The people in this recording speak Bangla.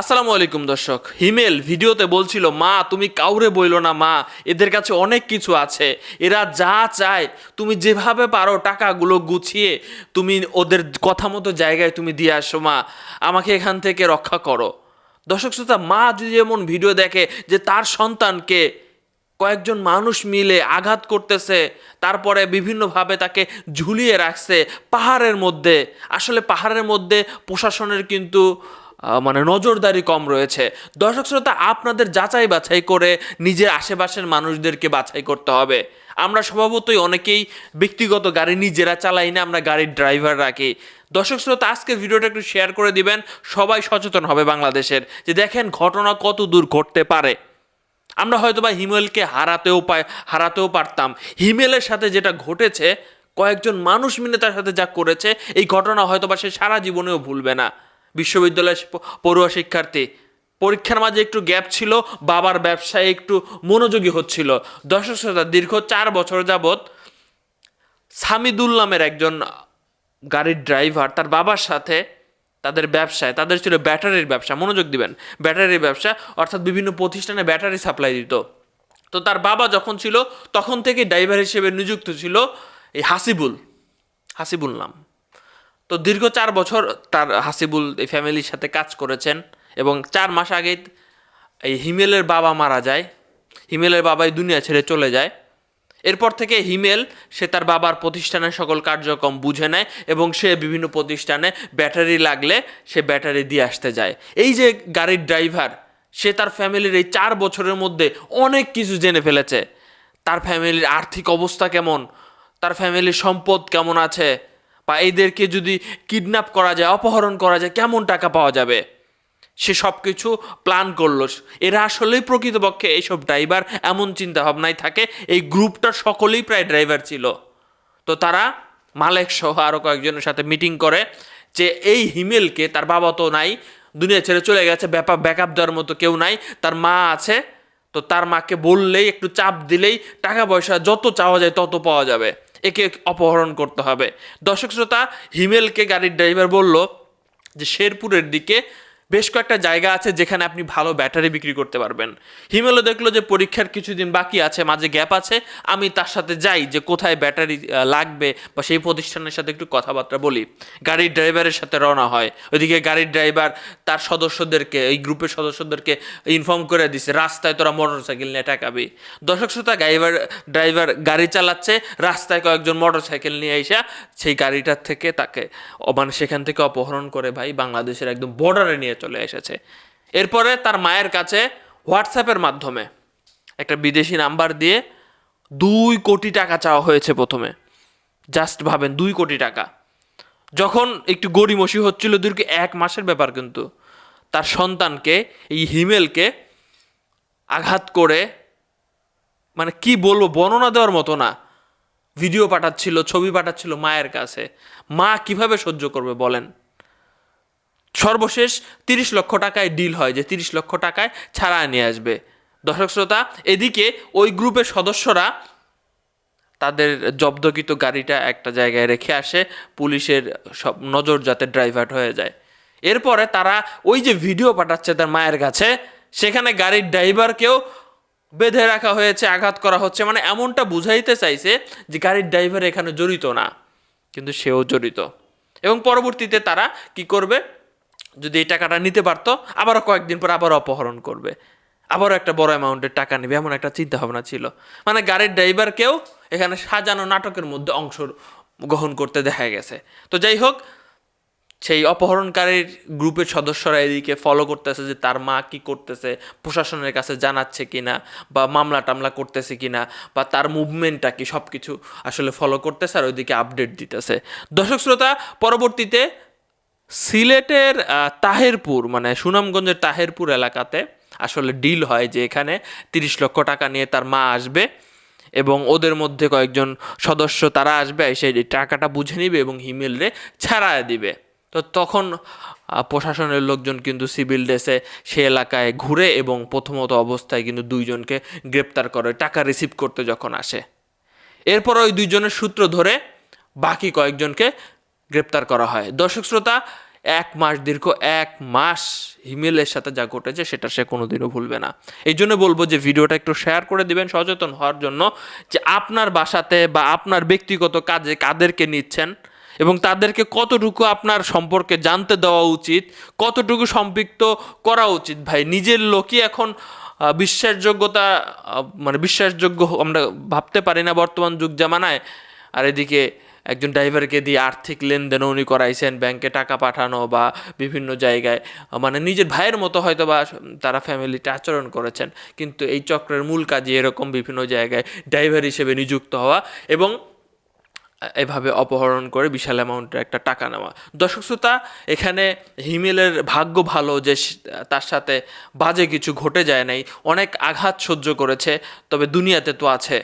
আসসালামু আলাইকুম, দর্শক। হিমেল ভিডিওতে বলছিল, মা, তুমি কাউরে বইলো না, মা। এদের কাছে অনেক কিছু আছে। এরা যা চায়, তুমি যেভাবে পারো টাকাগুলো গুছিয়ে তুমি ওদের কথা মতো জায়গায় তুমি দিয়ে আসো, মা। আমাকে এখান থেকে রক্ষা করো। দর্শক শ্রোতা, মা যদি এমন ভিডিও দেখে যে তার সন্তানকে কয়েকজন মানুষ মিলে আঘাত করতেছে, তারপরে বিভিন্নভাবে তাকে ঝুলিয়ে রাখছে পাহাড়ের মধ্যে, আসলে পাহাড়ের মধ্যে প্রশাসনের কিন্তু মানে নজরদারি কম রয়েছে। দর্শক শ্রোতা, আপনাদের যাচাই বাছাই করে নিজের আশেপাশের মানুষদেরকে বাছাই করতে হবে। আমরা স্বভাবতই অনেকেই ব্যক্তিগত গাড়ি নিজেরা চালাই না, আমরা গাড়ির ড্রাইভার রাখি। দর্শক শ্রোতা, আজকের ভিডিওটা একটু শেয়ার করে দিবেন। সবাই সচেতন হবে বাংলাদেশের যে দেখেন ঘটনা কত দূর ঘটতে পারে। আমরা হয়তো বা হিমেলকে হারাতেও পাই হারাতেও পারতাম। হিমেলের সাথে যেটা ঘটেছে, কয়েকজন মানুষ মিলে তার সাথে যা করেছে, এই ঘটনা হয়তো বা সে সারা জীবনেও ভুলবে না। বিশ্ববিদ্যালয়ের পড়ুয়া শিক্ষার্থী। পরীক্ষার মাঝে একটু গ্যাপ ছিল, বাবার ব্যবসায় একটু মনোযোগী হচ্ছিল। দর্শক শ্রোতা দীর্ঘ চার বছর যাবৎ সামিদুল নামের একজন গাড়ির ড্রাইভার তার বাবার সাথে তাদের ব্যবসায়, তাদের ছিল ব্যাটারির ব্যবসা, মনোযোগ দিবেন। ব্যাটারির ব্যবসা, অর্থাৎ বিভিন্ন প্রতিষ্ঠানে ব্যাটারি সাপ্লাই দিত। তো তার বাবা যখন ছিল, তখন থেকে ড্রাইভার হিসেবে নিযুক্ত ছিল এই হাসিবুল হাসিবুল নাম। তো দীর্ঘ চার বছর তার হাসিবুল এই ফ্যামিলির সাথে কাজ করেছেন এবং চার মাস আগেই এই হিমেলের বাবা মারা যায়। হিমেলের বাবাই দুনিয়া ছেড়ে চলে যায়। এরপর থেকে হিমেল, সে তার বাবার প্রতিষ্ঠানের সকল কার্যক্রম বুঝে নেয় এবং সে বিভিন্ন প্রতিষ্ঠানে ব্যাটারি লাগলে সে ব্যাটারি দিয়ে আসতে যায়। এই যে গাড়ির ড্রাইভার, সে তার ফ্যামিলির এই চার বছরের মধ্যে অনেক কিছু জেনে ফেলেছে। তার ফ্যামিলির আর্থিক অবস্থা কেমন? তার ফ্যামিলির সম্পদ কেমন আছে? বা এদেরকে যদি কিডন্যাপ করা যায়, অপহরণ করা যায়, কেমন টাকা পাওয়া যাবে? সে সব কিছু প্ল্যান করল। এরা আসলেই প্রকৃতপক্ষে এইসব ড্রাইভার এমন চিন্তা ভাবনায় থাকে। এই গ্রুপটা সকলেই প্রায় ড্রাইভার ছিল। তো তারা মালেক সহ আরও কয়েকজনের সাথে মিটিং করে যে এই হিমেলকে তার বাবা তো নাই, দুনিয়া ছেড়ে চলে গেছে ব্যাপার ব্যাকআপ দেওয়ার মতো কেউ নাই, তার মা আছে। তো তার মাকে বললেই, একটু চাপ দিলেই টাকা পয়সা যত চাওয়া যায় তত পাওয়া যাবে। একে অপহরণ করতে হবে। দর্শক শ্রোতা হিমেলকে গাড়ির ড্রাইভার বলল যে শেরপুরের দিকে বেশ কয়েকটা জায়গা আছে যেখানে আপনি ভালো ব্যাটারি বিক্রি করতে পারবেন। হিমেলও দেখল যে পরীক্ষার কিছুদিন বাকি আছে, মাঝে গ্যাপ আছে। আমি তার সাথে যাই যে কোথায় ব্যাটারি লাগবে বা সেই প্রতিষ্ঠানের সাথে একটু কথাবার্তা বলি। গাড়ির ড্রাইভারের সাথে রওনা হয়। ওইদিকে গাড়ির ড্রাইভার তার সদস্যদেরকে, এই গ্রুপের সদস্যদেরকে ইনফর্ম করে দিছে, রাস্তায় তোরা মোটর সাইকেল নিয়ে টাকাবি দর্শক শ্রোতা ড্রাইভার ড্রাইভার গাড়ি চালাচ্ছে, রাস্তায় কয়েকজন মোটর সাইকেল নিয়ে এসে সেই গাড়িটার থেকে তাকে মানে সেখান থেকে অপহরণ করে ভাই বাংলাদেশের একদম বর্ডারে নিয়ে চলে এসেছে। এরপরে তার মায়ের কাছে হোয়াটসঅ্যাপের মাধ্যমে একটা বিদেশি নাম্বার দিয়ে দুই কোটি টাকা চাওয়া হয়েছে প্রথমে। জাস্ট ভাবেন, দুই কোটি টাকা। যখন একটু গড়িমসি হচ্ছিল, দীর্ঘ এক মাসের ব্যাপার কিন্তু। তার সন্তানকে, এই হিমেলকে আঘাত করে মানে কি বলব, বর্ণনা দেওয়ার মতো না। ভিডিও পাঠাচ্ছিল, ছবি পাঠাচ্ছিল মায়ের কাছে। মা কীভাবে সহ্য করবে বলেন? সর্বশেষ তিরিশ লক্ষ টাকায় ডিল হয়, যে তিরিশ লক্ষ টাকায় ছাড়া নিয়ে আসবে। দর্শক শ্রোতা, এদিকে ওই গ্রুপের সদস্যরা তাদের জব্দকৃত গাড়িটা একটা জায়গায় রেখে আসে, পুলিশের সব নজর যাতে ড্রাইভার হয়ে যায়। এরপরে তারা ওই যে ভিডিও পাঠাচ্ছে তার মায়ের কাছে, সেখানে গাড়ির ড্রাইভারকেও বেঁধে রাখা হয়েছে, আঘাত করা হচ্ছে। মানে এমনটা বুঝাইতে চাইছে যে গাড়ির ড্রাইভার এখানে জড়িত না, কিন্তু সেও জড়িত। এবং পরবর্তীতে তারা কি করবে? যদি এই টাকাটা নিতে পারতো, আবারও কয়েকদিন পর আবার অপহরণ করবে। আবারও একটা বড় অ্যামাউন্টের টাকা নেবে, এমন একটা চিন্তা ভাবনা ছিল। মানে গাড়ির ড্রাইভারকেও এখানে সাজানো নাটকের মধ্যে অংশ গ্রহণ করতে দেখা গেছে। তো যাই হোক, সেই অপহরণকারীর গ্রুপের সদস্যরা এদিকে ফলো করতেছে যে তার মা কি করতেছে, প্রশাসনের কাছে জানাচ্ছে কিনা, বা মামলা টামলা করতেছে কিনা, বা তার মুভমেন্টটা কি সব কিছু আসলে ফলো করতেছে আর ওইদিকে আপডেট দিতেছে। দর্শক শ্রোতা, পরবর্তীতে সিলেটের তাহেরপুর মানে সুনামগঞ্জের তাহেরপুর এলাকাতে আসলে ডিল হয় যে এখানে তিরিশ লক্ষ টাকা নিয়ে তার মা আসবে এবং ওদের মধ্যে কয়েকজন সদস্য তারা আসবে, এসে টাকাটা বুঝে নিবে এবং হিমেলরে ছাড়ায় দিবে। তো তখন প্রশাসনের লোকজন কিন্তু সিভিল ড্রেসে সে এলাকায় ঘুরে এবং প্রথমত অবস্থায় কিন্তু দুইজনকে গ্রেপ্তার করে, টাকা রিসিভ করতে যখন আসে। এরপর ওই দুইজনের সূত্র ধরে বাকি কয়েকজনকে গ্রেপ্তার করা হয়। দর্শক শ্রোতা, এক মাস দীর্ঘ, এক মাস হিমেলের সাথে যা ঘটেছে সেটা সে কোনোদিনও ভুলবে না। এই জন্য বলব যে ভিডিওটা একটু শেয়ার করে দিবেন সচেতন হওয়ার জন্য যে আপনার বাসাতে বা আপনার ব্যক্তিগত কাজে কাদেরকে নিচ্ছেন এবং তাদেরকে কতটুকু আপনার সম্পর্কে জানতে দেওয়া উচিত, কতটুকু সম্পৃক্ত করা উচিত। ভাই, নিজের লোকই এখন বিশ্বাসযোগ্যতা মানে বিশ্বাসযোগ্য আমরা ভাবতে পারি না বর্তমান যুগ জামানায়। আর এদিকে একজন ড্রাইভারকে দিয়ে আর্থিক লেনদেন উনি করাইছেন, ব্যাংকে টাকা পাঠানো বা বিভিন্ন জায়গায় মানে নিজের ভাইয়ের মতো হয়তো বা তারা ফ্যামিলিতে আচরণ করেছেন। কিন্তু এই চক্রের মূল কাজই এরকম বিভিন্ন জায়গায় ড্রাইভার হিসেবে নিযুক্ত হওয়া এবং এভাবে অপহরণ করে বিশাল অ্যামাউন্টের একটা টাকা নেওয়া। দর্শক শ্রোতা, এখানে হিমেলের ভাগ্য ভালো যে তার সাথে বাজে কিছু ঘটে যায় নাই, অনেক আঘাত সহ্য করেছে, তবে দুনিয়াতে তো আছে।